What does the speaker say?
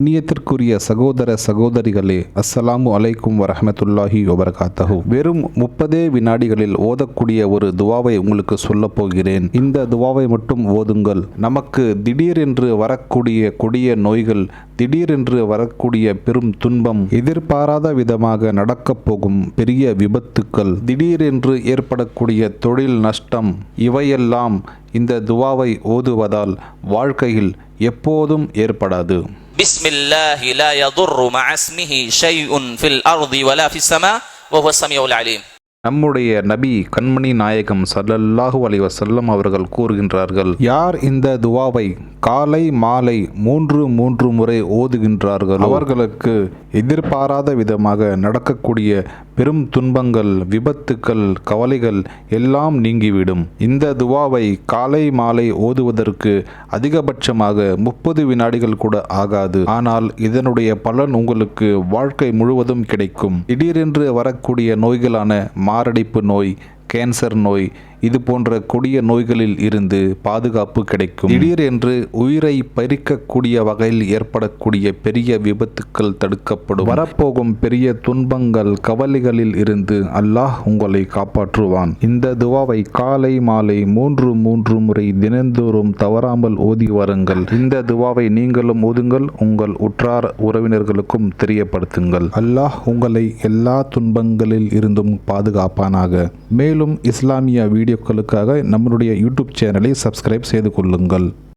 கண்ணியத்திற்குரிய சகோதர சகோதரிகளே அஸ்ஸலாமு அலைக்கும் வரஹமத்துல்லாஹி வபரகாத்தஹு. வெறும் முப்பதே வினாடிகளில் ஓதக்கூடிய ஒரு துவாவை உங்களுக்கு சொல்லப் போகிறேன். இந்த துவாவை மட்டும் ஓதுங்கள். நமக்கு திடீரென்று வரக்கூடிய கொடிய நோய்கள் திடீரென்று வரக்கூடிய பெரும் துன்பம் எதிர்பாராத விதமாக நடக்கப் போகும் பெரிய விபத்துக்கள் திடீரென்று ஏற்படக்கூடிய தொழில் நஷ்டம் இவையெல்லாம் இந்த துவாவை ஓதுவதால் வாழ்க்கையில் எப்போதும் ஏற்படாது. நம்முடைய நபி கண்மணி நாயகம் சல்லல்லாஹு அலி வசல்லம் அவர்கள் கூறுகின்றார்கள் யார் இந்த துவாவை காலை மாலை மூன்று மூன்று முறை ஓதுகின்றார்கள் அவர்களுக்கு எதிர்பாராத விதமாக நடக்கக்கூடிய பெரும் துன்பங்கள் விபத்துக்கள் கவலைகள் எல்லாம் நீங்கிவிடும். இந்த துவாவை காலை மாலை ஓதுவதற்கு அதிகபட்சமாக முப்பது வினாடிகள் கூட ஆகாது. ஆனால் இதனுடைய பலன் உங்களுக்கு வாழ்க்கை முழுவதும் கிடைக்கும். திடீரென்று வரக்கூடிய நோய்களான மாரடைப்பு நோய் கேன்சர் நோய் இது போன்ற கொடிய நோய்களில் இருந்து பாதுகாப்பு கிடைக்கும். திடீரென்று உயிரை பறிக்கக்கூடிய வகையில் ஏற்படக்கூடிய பெரிய விபத்துக்கள் தடுக்கப்படும். வரப்போகும் பெரிய துன்பங்கள் கவலைகளில் இருந்து அல்லாஹ் உங்களை காப்பாற்றுவான். இந்த துவாவை காலை மாலை மூன்று மூன்று முறை தினந்தோறும் தவறாமல் ஓதி வாருங்கள். இந்த துவாவை நீங்களும் ஓதுங்கள் உங்கள் உற்றார் உறவினர்களுக்கும் தெரியப்படுத்துங்கள். அல்லாஹ் உங்களை எல்லா துன்பங்களில் இருந்தும் பாதுகாப்பானாக. மேலும் இஸ்லாமிய வீடியோ வீடியோக்களுக்காக நம்மளுடைய யூடியூப் சேனலை சப்ஸ்கிரைப் செய்து கொள்ளுங்கள்.